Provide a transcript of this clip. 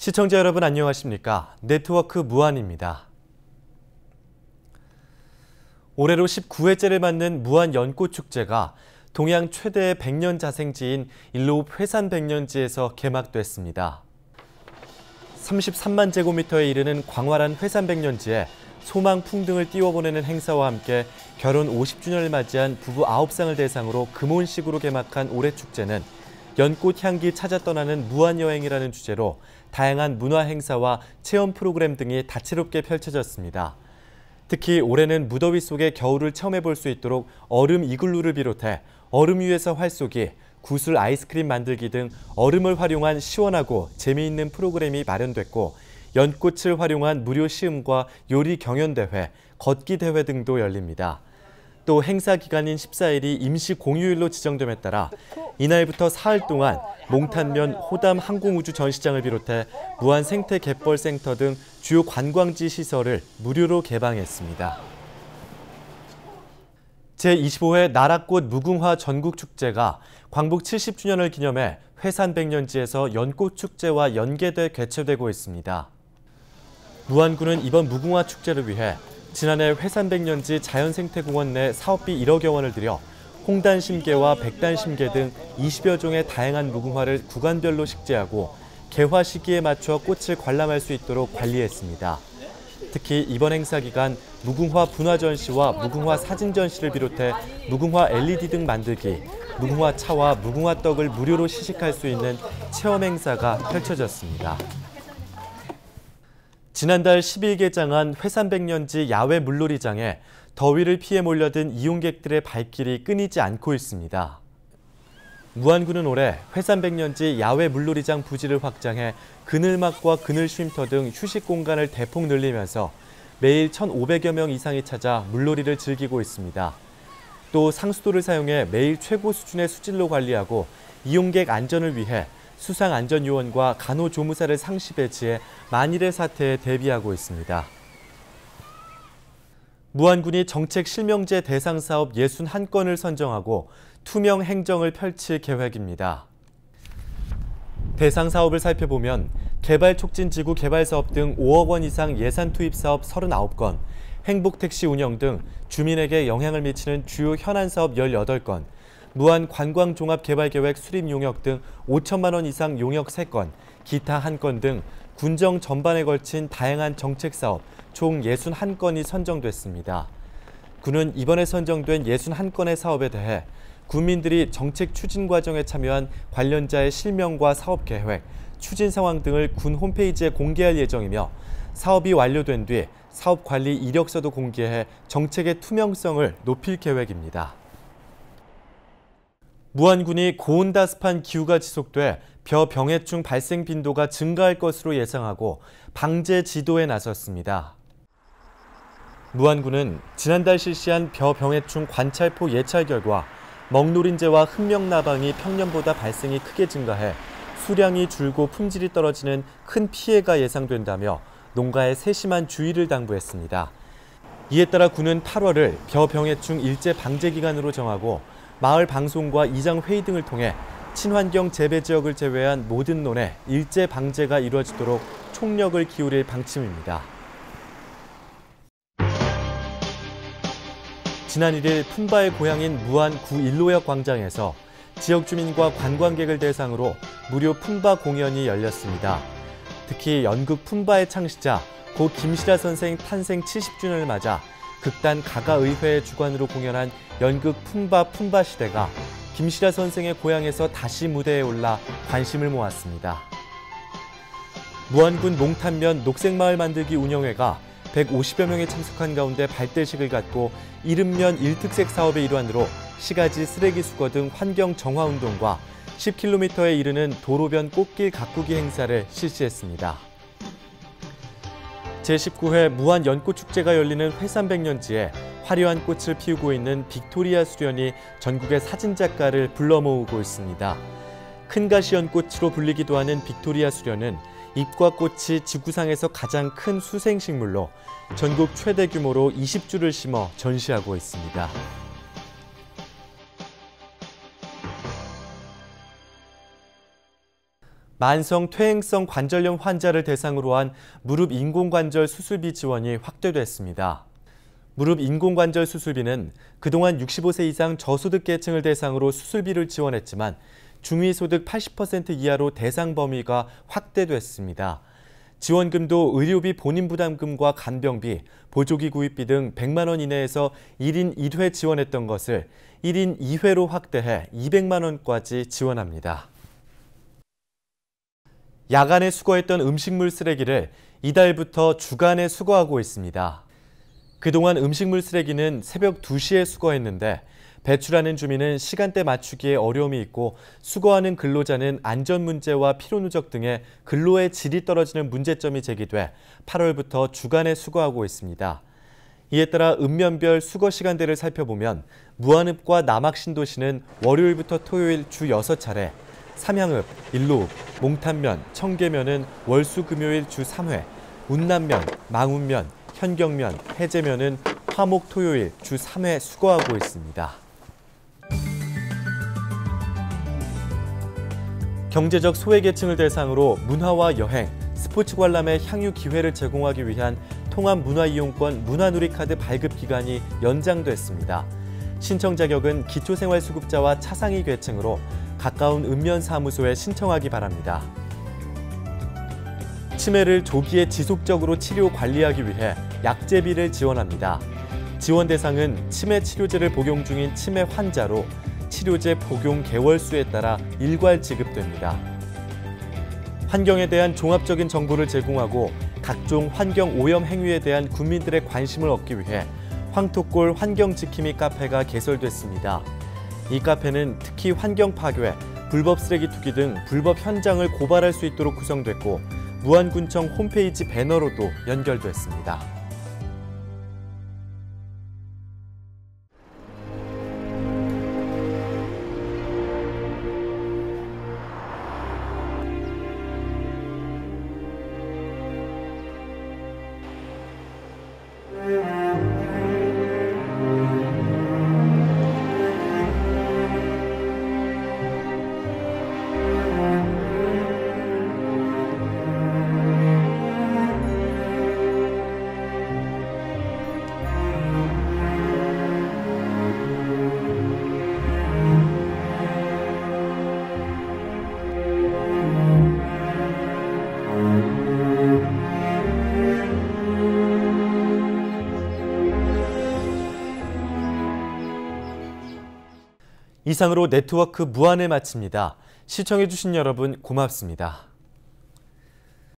시청자 여러분 안녕하십니까? 네트워크 무한입니다. 올해로 19회째를 맞는 무한 연꽃 축제가 동양 최대의 백년 자생지인 일로읍 회산 백년지에서 개막됐습니다. 33만 제곱미터에 이르는 광활한 회산 백년지에 소망 풍 등을 띄워보내는 행사와 함께 결혼 50주년을 맞이한 부부 9쌍을 대상으로 금혼식으로 개막한 올해 축제는 연꽃 향기 찾아 떠나는 무한여행이라는 주제로 다양한 문화 행사와 체험 프로그램 등이 다채롭게 펼쳐졌습니다. 특히 올해는 무더위 속에 겨울을 체험해 볼 수 있도록 얼음 이글루를 비롯해 얼음 위에서 활쏘기, 구슬 아이스크림 만들기 등 얼음을 활용한 시원하고 재미있는 프로그램이 마련됐고 연꽃을 활용한 무료 시음과 요리 경연대회, 걷기 대회 등도 열립니다. 또 행사 기간인 14일이 임시 공휴일로 지정됨에 따라 이날부터 사흘 동안 몽탄면 호담 항공우주 전시장을 비롯해 무한 생태 갯벌 센터 등 주요 관광지 시설을 무료로 개방했습니다. 제25회 나라꽃 무궁화 전국축제가 광복 70주년을 기념해 회산 백년지에서 연꽃축제와 연계돼 개최되고 있습니다. 무안군은 이번 무궁화 축제를 위해 지난해 회산백년지 자연생태공원 내 사업비 1억여 원을 들여 홍단 심계와 백단 심계 등 20여 종의 다양한 무궁화를 구간별로 식재하고 개화 시기에 맞춰 꽃을 관람할 수 있도록 관리했습니다. 특히 이번 행사 기간 무궁화 분화 전시와 무궁화 사진 전시를 비롯해 무궁화 LED 등 만들기, 무궁화 차와 무궁화 떡을 무료로 시식할 수 있는 체험 행사가 펼쳐졌습니다. 지난달 10일 개장한 회산백년지 야외 물놀이장에 더위를 피해 몰려든 이용객들의 발길이 끊이지 않고 있습니다. 무안군은 올해 회산백년지 야외 물놀이장 부지를 확장해 그늘막과 그늘 쉼터 등 휴식 공간을 대폭 늘리면서 매일 1,500여 명 이상이 찾아 물놀이를 즐기고 있습니다. 또 상수도를 사용해 매일 최고 수준의 수질로 관리하고 이용객 안전을 위해 수상안전요원과 간호조무사를 상시 배치해 만일의 사태에 대비하고 있습니다. 무안군이 정책 실명제 대상 사업 61건을 선정하고 투명 행정을 펼칠 계획입니다. 대상 사업을 살펴보면 개발촉진지구 개발사업 등 5억 원 이상 예산 투입 사업 39건, 행복택시 운영 등 주민에게 영향을 미치는 주요 현안 사업 18건, 무한 관광 종합 개발 계획 수립 용역 등 5천만 원 이상 용역 3건, 기타 1건 등 군정 전반에 걸친 다양한 정책 사업 총 61건이 선정됐습니다. 군은 이번에 선정된 61건의 사업에 대해 국민들이 정책 추진 과정에 참여한 관련자의 실명과 사업 계획, 추진 상황 등을 군 홈페이지에 공개할 예정이며 사업이 완료된 뒤 사업 관리 이력서도 공개해 정책의 투명성을 높일 계획입니다. 무안군이 고온다습한 기후가 지속돼 벼 병해충 발생 빈도가 증가할 것으로 예상하고 방제 지도에 나섰습니다. 무안군은 지난달 실시한 벼 병해충 관찰포 예찰 결과 먹노린재와 흑명나방이 평년보다 발생이 크게 증가해 수량이 줄고 품질이 떨어지는 큰 피해가 예상된다며 농가에 세심한 주의를 당부했습니다. 이에 따라 군은 8월을 벼 병해충 일제 방제 기간으로 정하고 마을 방송과 이장 회의 등을 통해 친환경 재배 지역을 제외한 모든 논에 일제 방제가 이루어지도록 총력을 기울일 방침입니다. 지난 1일 품바의 고향인 무안 구일로역 광장에서 지역 주민과 관광객을 대상으로 무료 품바 공연이 열렸습니다. 특히 연극 품바의 창시자 고 김시라 선생 탄생 70주년을 맞아 극단 가가의회의 주관으로 공연한 연극 품바 품바 시대가 김시라 선생의 고향에서 다시 무대에 올라 관심을 모았습니다. 무안군 몽탄면 녹색마을 만들기 운영회가 150여 명이 참석한 가운데 발대식을 갖고 이른면 1특색 사업의 일환으로 시가지 쓰레기 수거 등 환경 정화 운동과 10km에 이르는 도로변 꽃길 가꾸기 행사를 실시했습니다. 제19회 무한 연꽃 축제가 열리는 회산백년지에 화려한 꽃을 피우고 있는 빅토리아 수련이 전국의 사진작가를 불러 모으고 있습니다. 큰 가시 연꽃으로 불리기도 하는 빅토리아 수련은 잎과 꽃이 지구상에서 가장 큰 수생식물로 전국 최대 규모로 20주를 심어 전시하고 있습니다. 만성 퇴행성 관절염 환자를 대상으로 한 무릎 인공관절 수술비 지원이 확대됐습니다. 무릎 인공관절 수술비는 그동안 65세 이상 저소득 계층을 대상으로 수술비를 지원했지만 중위소득 80% 이하로 대상 범위가 확대됐습니다. 지원금도 의료비 본인 부담금과 간병비, 보조기 구입비 등 100만 원 이내에서 1인 1회 지원했던 것을 1인 2회로 확대해 200만 원까지 지원합니다. 야간에 수거했던 음식물 쓰레기를 이달부터 주간에 수거하고 있습니다. 그동안 음식물 쓰레기는 새벽 2시에 수거했는데 배출하는 주민은 시간대 맞추기에 어려움이 있고 수거하는 근로자는 안전 문제와 피로 누적 등의 근로의 질이 떨어지는 문제점이 제기돼 8월부터 주간에 수거하고 있습니다. 이에 따라 읍면별 수거 시간대를 살펴보면 무안읍과 남학신도시는 월요일부터 토요일 주 6차례, 삼양읍, 일로읍, 몽탄면, 청계면은 월수 금요일 주 3회, 운남면, 망운면, 현경면, 해제면은 화목 토요일 주 3회 수거하고 있습니다. 경제적 소외계층을 대상으로 문화와 여행, 스포츠 관람의 향유 기회를 제공하기 위한 통합문화이용권 문화누리카드 발급 기간이 연장됐습니다. 신청 자격은 기초생활수급자와 차상위 계층으로 가까운 읍면사무소에 신청하기 바랍니다. 치매를 조기에 지속적으로 치료 관리하기 위해 약제비를 지원합니다. 지원 대상은 치매 치료제를 복용 중인 치매 환자로 치료제 복용 개월 수에 따라 일괄 지급됩니다. 환경에 대한 종합적인 정보를 제공하고 각종 환경 오염 행위에 대한 국민들의 관심을 얻기 위해 황토골 환경지킴이 카페가 개설됐습니다. 이 카페는 특히 환경 파괴, 불법 쓰레기 투기 등 불법 현장을 고발할 수 있도록 구성됐고 무안군청 홈페이지 배너로도 연결됐습니다. 이상으로 네트워크 무한을 마칩니다. 시청해주신 여러분 고맙습니다.